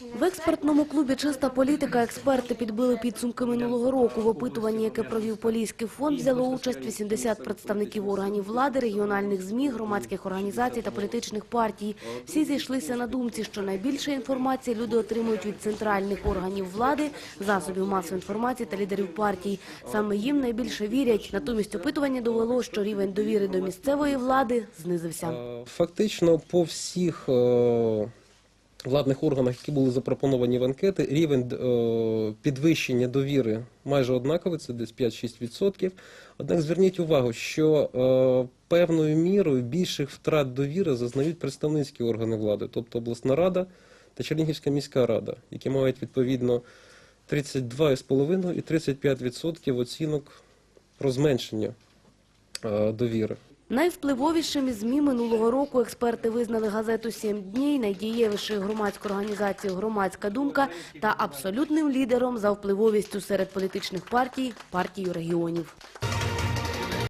В експертному клубі «Чиста політика» експерти підбили підсумки минулого року. В опитуванні, яке провів Поліський фонд, взяло участь 80 представників органів влади, регіональних ЗМІ, громадських організацій та політичних партій. Всі зійшлися на думці, що найбільше інформації люди отримують від центральних органів влади, засобів масової інформації та лідерів партій. Саме їм найбільше вірять. Натомість опитування довело, що рівень довіри до місцевої влади знизився. Е, Фактично по всіх е, владних органах, які були запропоновані в анкети, рівень е, підвищення довіри майже однаковий, це десь 5-6%. Однак зверніть увагу, що е, певною мірою більших втрат довіри зазнають представницькі органи влади, тобто обласна рада та Чернігівська міська рада, які мають відповідно 32,5 і 35% оцінок про зменшення е, довіри. Найвпливовішим із ЗМІ минулого року експерти визнали газету «Сім днів», найдієвішою громадською організацією «Громадська думка» та абсолютним лідером за впливовістю серед політичних партій – партію регіонів.